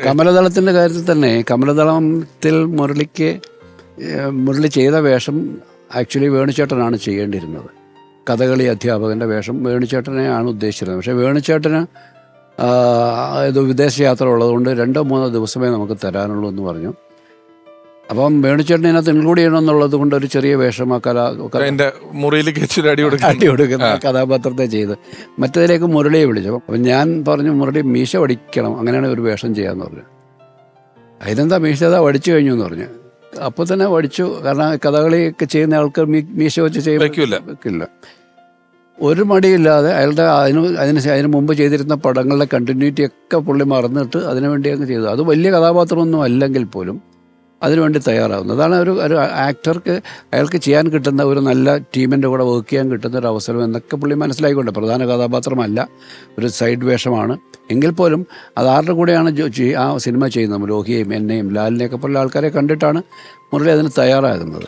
കമലദളത്തിന്റെ കാര്യത്തിൽ തന്നെ കമലദളത്തിൽ മുരളിക്ക് മുരളി ചെയ്ത വേഷം ആക്ച്വലി വേണുചേട്ടനാണ് ചെയ്യേണ്ടിയിരുന്നത്. കഥകളി അധ്യാപകന്റെ വേഷം വേണുചേട്ടനെയാണ് ഉദ്ദേശിച്ചിരുന്നത്. പക്ഷേ വേണുചേട്ടന് ഇത് വിദേശയാത്ര ഉള്ളതുകൊണ്ട് രണ്ടോ മൂന്നോ ദിവസമേ നമുക്ക് തരാനുള്ളൂ എന്ന് പറഞ്ഞു. അപ്പം വേണുചേട്ടൻ ഇതിനകത്ത് ഇൻക്ലൂഡ് ചെയ്യണമെന്നുള്ളത് കൊണ്ട് ഒരു ചെറിയ വേഷം ആ കല മുറിയിലേക്ക് അടി അടി കൊടുക്കുന്ന കഥാപാത്രത്തെ ചെയ്ത്. മറ്റേതിലേക്ക് മുരളിയെ വിളിച്ചു. അപ്പം ഞാൻ പറഞ്ഞു മുരളി മീശ വടിക്കണം അങ്ങനെയാണ് ഒരു വേഷം ചെയ്യാന്ന് പറഞ്ഞു. അതിനെന്താ മീശ അതാ വടിച്ചു കഴിഞ്ഞു എന്ന് പറഞ്ഞു. അപ്പോൾ തന്നെ വടിച്ചു കാരണം കഥകളിയൊക്കെ ചെയ്യുന്ന ആൾക്ക് മീശ വെച്ച്. വെക്കില്ല. ഒരു മടിയില്ലാതെ അയാളുടെ അതിന് അതിന് അതിന് മുമ്പ് ചെയ്തിരുന്ന പടങ്ങളുടെ കണ്ടിന്യൂറ്റി ഒക്കെ പുള്ളി മറന്നിട്ട് അതിനു വേണ്ടി അങ്ങ് ചെയ്തു. അത് വലിയ കഥാപാത്രമൊന്നും അല്ലെങ്കിൽ പോലും അതിനുവേണ്ടി തയ്യാറാവുന്നത് അതാണ് ഒരു ഒരു ആക്ടർക്ക് അയാൾക്ക് ചെയ്യാൻ കിട്ടുന്ന ഒരു നല്ല ടീമിന്റെ കൂടെ വർക്ക് ചെയ്യാൻ കിട്ടുന്ന ഒരു അവസരം എന്നൊക്കെ പുള്ളി മനസ്സിലായിക്കൊണ്ട് പ്രധാന കഥാപാത്രമല്ല ഒരു സൈഡ് വേഷമാണ്. എങ്കിൽ പോലും അത് ആരുടെ കൂടെയാണ് ആ സിനിമ ചെയ്യുന്നത്? ലോഹിയെയും എന്നെയും ലാലിനെയൊക്കെ പോലുള്ള ആൾക്കാരെ കണ്ടിട്ടാണ് മുരളി അതിന് തയ്യാറാകുന്നത്.